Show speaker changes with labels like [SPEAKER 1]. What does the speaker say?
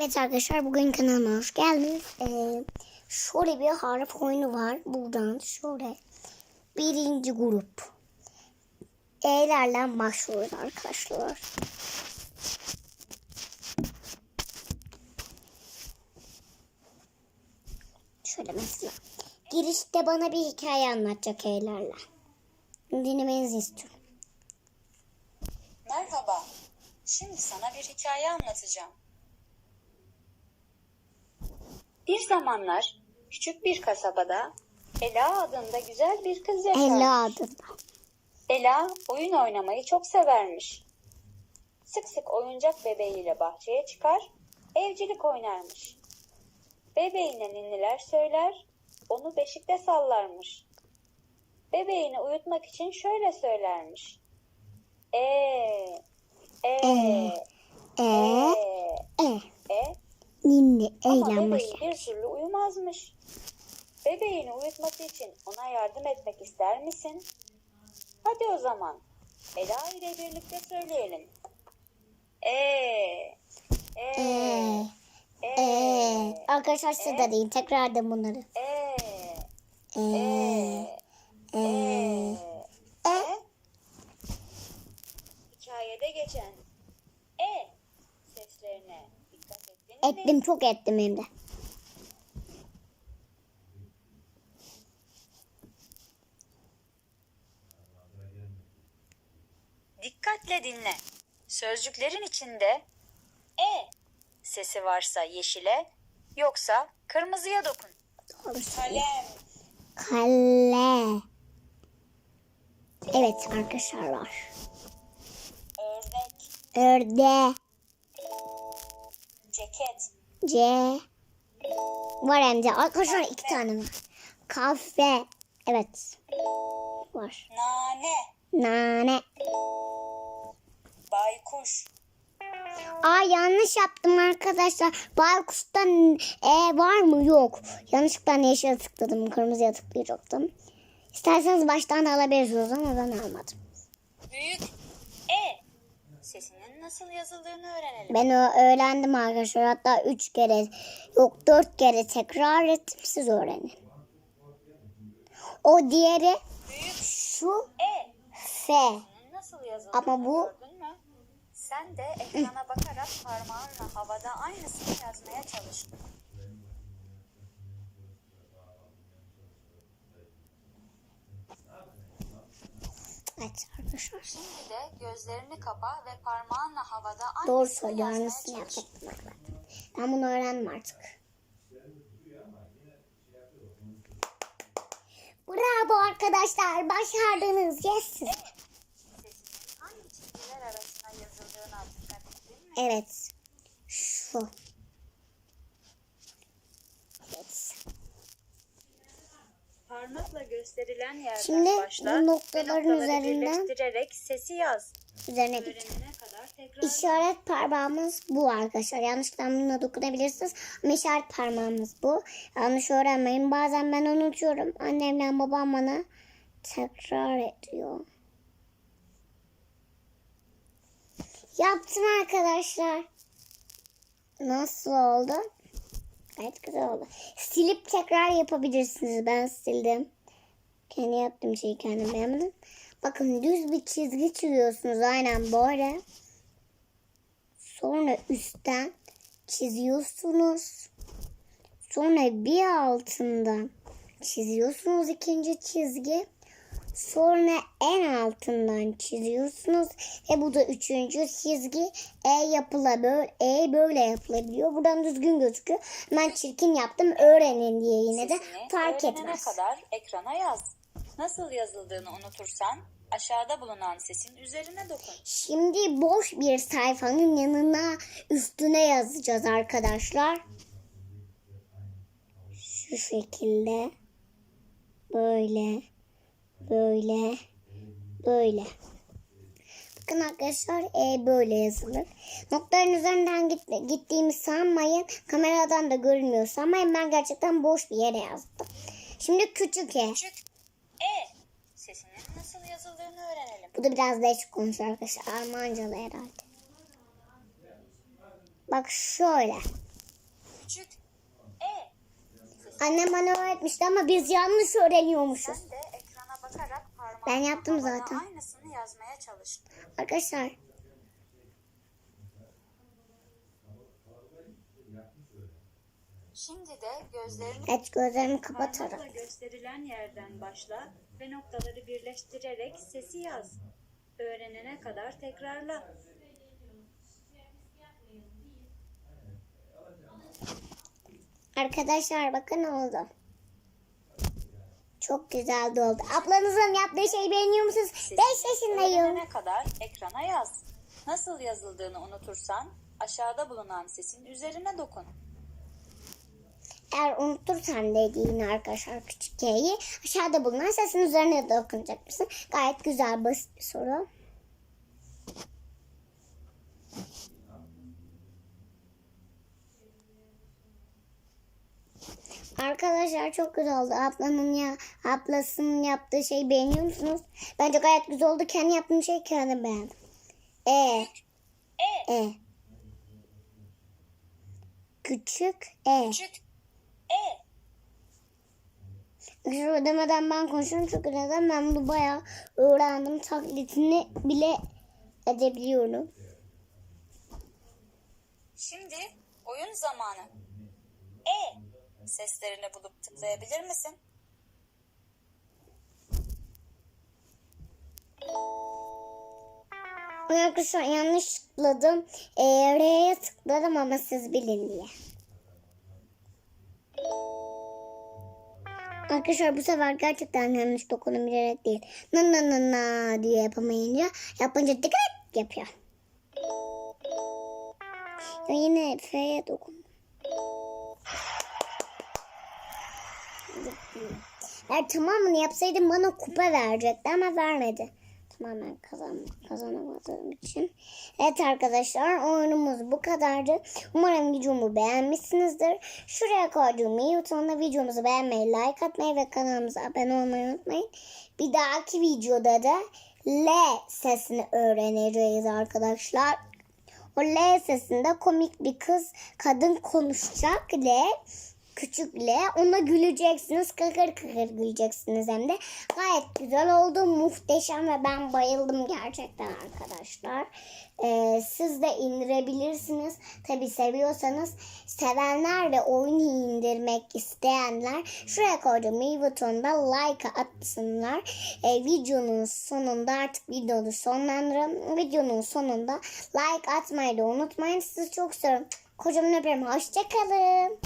[SPEAKER 1] Evet arkadaşlar bugün kanalıma hoş geldiniz. Ee, şöyle bir harf oyunu var. Buradan şöyle birinci grup. E'lerle başlıyoruz arkadaşlar. Şöyle mesela. Girişte bana bir hikaye anlatacak E'lerle. Dinlemenizi istiyorum.
[SPEAKER 2] Merhaba. Şimdi sana bir hikaye anlatacağım. Bir zamanlar küçük bir kasabada Ela adında güzel bir kız yaşarmış.
[SPEAKER 1] Ela adında.
[SPEAKER 2] Ela oyun oynamayı çok severmiş. Sık sık oyuncak bebeğiyle bahçeye çıkar, evcilik oynarmış. Bebeğine ninniler söyler, onu beşikte sallarmış. Bebeğini uyutmak için şöyle söylermiş. E, e,
[SPEAKER 1] E, E,
[SPEAKER 2] e,
[SPEAKER 1] E.
[SPEAKER 2] e.
[SPEAKER 1] Ninni
[SPEAKER 2] Ama
[SPEAKER 1] eğlenmek.
[SPEAKER 2] bebeği bir türlü uyumazmış. Bebeğini uyutması için ona yardım etmek ister misin? Hadi o zaman. Ela ile birlikte söyleyelim. E, e,
[SPEAKER 1] E,
[SPEAKER 2] e,
[SPEAKER 1] e. Arkadaşlar siz de deyin. Tekrar edin bunları.
[SPEAKER 2] e,
[SPEAKER 1] E,
[SPEAKER 2] e,
[SPEAKER 1] e,
[SPEAKER 2] e. Hikayede geçen e seslerine dikkat ettiniz mi?
[SPEAKER 1] Ettim çok ettim hem de.
[SPEAKER 2] Dikkatle dinle. Sözcüklerin içinde e sesi varsa yeşile, yoksa kırmızıya dokun. Kalem,
[SPEAKER 1] Kale. Evet arkadaşlar var.
[SPEAKER 2] ördek,
[SPEAKER 1] Örde.
[SPEAKER 2] Ceket,
[SPEAKER 1] C. Var hem de. Arkadaşlar iki tane var. Kahve. Evet. Var.
[SPEAKER 2] nane,
[SPEAKER 1] Nane.
[SPEAKER 2] baykuş,
[SPEAKER 1] Aa yanlış yaptım arkadaşlar. Baykuş'tan E var mı? Yok. Yanlışlıkla yeşile tıkladım. Kırmızıya tıklayacaktım. İsterseniz baştan da alabilirsiniz ama ben almadım.
[SPEAKER 2] büyük e nasıl yazıldığını öğrenelim.
[SPEAKER 1] Ben o öğrendim arkadaşlar. Hatta üç kere yok dört kere tekrar ettim. Siz öğrenin. O diğeri
[SPEAKER 2] Büyük
[SPEAKER 1] şu
[SPEAKER 2] e
[SPEAKER 1] F.
[SPEAKER 2] nasıl yazıldığını
[SPEAKER 1] Ama bu-
[SPEAKER 2] gördün mü? Sen de ekrana bakarak parmağınla havada aynısını yazmaya çalış.
[SPEAKER 1] Evet arkadaşlar.
[SPEAKER 2] Şimdi de gözlerini kapa ve parmağınla havada aynısını
[SPEAKER 1] Doğru söylüyor. Aynısını yapacaktım. Ben bunu öğrendim artık. Bravo arkadaşlar. Başardınız. Yes.
[SPEAKER 2] Sesinin hangi çizgiler arasına yazıldığına dikkat ettin mi?
[SPEAKER 1] Evet. Şu. Evet.
[SPEAKER 2] Parmakla gösterilen yerden
[SPEAKER 1] Şimdi
[SPEAKER 2] başla
[SPEAKER 1] bu noktaların
[SPEAKER 2] noktaları
[SPEAKER 1] üzerinden-
[SPEAKER 2] birleştirerek sesi yaz.
[SPEAKER 1] Üzerine git.
[SPEAKER 2] Kadar tekrar
[SPEAKER 1] İşaret parmağımız bu arkadaşlar. Yanlışlıkla bununla dokunabilirsiniz. Ama işaret parmağımız bu. Yanlış öğrenmeyin. Bazen ben unutuyorum. Annemle babam bana tekrar ediyor. Yaptım arkadaşlar. Nasıl oldu? Gayet güzel oldu. Silip tekrar yapabilirsiniz. Ben sildim. Kendi yaptığım şeyi kendim beğenmedim. Bakın düz bir çizgi çiziyorsunuz. Aynen böyle. Sonra üstten çiziyorsunuz. Sonra bir altından çiziyorsunuz ikinci çizgi. Sonra en altından çiziyorsunuz. Ve bu da üçüncü çizgi. E yapılabiliyor. E böyle yapılabiliyor. Buradan düzgün gözüküyor. Ben çirkin yaptım. Öğrenin diye yine de
[SPEAKER 2] sesini
[SPEAKER 1] fark etmez.
[SPEAKER 2] kadar ekrana yaz. Nasıl yazıldığını unutursan aşağıda bulunan sesin üzerine dokun.
[SPEAKER 1] Şimdi boş bir sayfanın yanına üstüne yazacağız arkadaşlar. Şu şekilde. Böyle. Böyle. Böyle. Bakın arkadaşlar e, böyle yazılır. Noktaların üzerinden git, gittiğimi sanmayın. Kameradan da görünmüyor sanmayın. Ben gerçekten boş bir yere yazdım. Şimdi küçük e.
[SPEAKER 2] Küçük e sesinin nasıl yazıldığını öğrenelim.
[SPEAKER 1] Bu da biraz değişik konuşuyor arkadaşlar. Almancalı herhalde. Bak şöyle.
[SPEAKER 2] Küçük E.
[SPEAKER 1] Annem bana öğretmişti ama biz yanlış öğreniyormuşuz.
[SPEAKER 2] Sen de ekrana bakarak parmağınla
[SPEAKER 1] Ben yaptım
[SPEAKER 2] bana
[SPEAKER 1] zaten.
[SPEAKER 2] aynısını yazmaya çalış.
[SPEAKER 1] Arkadaşlar
[SPEAKER 2] Şimdi de gözlerini
[SPEAKER 1] evet gözlerimi kapatarak.
[SPEAKER 2] parmakla gösterilen yerden başla ve noktaları birleştirerek sesi yaz. Öğrenene kadar tekrarla.
[SPEAKER 1] Arkadaşlar bakın oldu. Çok güzel de oldu. Ablanızın yaptığı şeyi beğeniyor musunuz? 5 yaşındayım.
[SPEAKER 2] Öğrenene kadar ekrana yaz. Nasıl yazıldığını unutursan aşağıda bulunan sesin üzerine dokun.
[SPEAKER 1] Eğer unutursan dediğini arkadaşlar küçük K'yi aşağıda bulunan sesin üzerine dokunacak mısın? Gayet güzel basit bir soru. Arkadaşlar çok güzel oldu. Ablanın ya ablasının yaptığı şeyi beğeniyor musunuz? Bence gayet güzel oldu. Kendi yaptığım şeyi kendim beğendim. E.
[SPEAKER 2] E.
[SPEAKER 1] E. Küçük E.
[SPEAKER 2] Küçük E.
[SPEAKER 1] Şu ödemeden ben konuşuyorum çünkü neden ben bunu bayağı öğrendim. Taklitini bile edebiliyorum.
[SPEAKER 2] Şimdi oyun zamanı. E seslerini bulup tıklayabilir misin?
[SPEAKER 1] Arkadaşlar yanlış tıkladım. Ee, R'ye tıkladım ama siz bilin diye. Arkadaşlar bu sefer gerçekten yanlış dokundum bilerek değil. Na na na na diye yapamayınca yapınca dikkat yapıyor. Ya yine F'ye dokundum. Eğer tamamını yapsaydım bana kupa verecekti ama vermedi. Tamamen kazan, kazanamadığım için. Evet arkadaşlar oyunumuz bu kadardı. Umarım videomu beğenmişsinizdir. Şuraya koyduğum iyi butonuna videomuzu beğenmeyi, like atmayı ve kanalımıza abone olmayı unutmayın. Bir dahaki videoda da L sesini öğreneceğiz arkadaşlar. O L sesinde komik bir kız, kadın konuşacak L. Küçük L. Ona güleceksiniz. Kıkır kıkır güleceksiniz hem de. Gayet güzel oldu. Muhteşem ve ben bayıldım gerçekten arkadaşlar. Ee, siz de indirebilirsiniz. Tabi seviyorsanız. Sevenler ve oyunu indirmek isteyenler şuraya koyduğum i butonunda like atsınlar. Ee, videonun sonunda artık videoyu sonlandıralım. Videonun sonunda like atmayı da unutmayın. Sizi çok seviyorum. Kocaman öpüyorum. Hoşçakalın.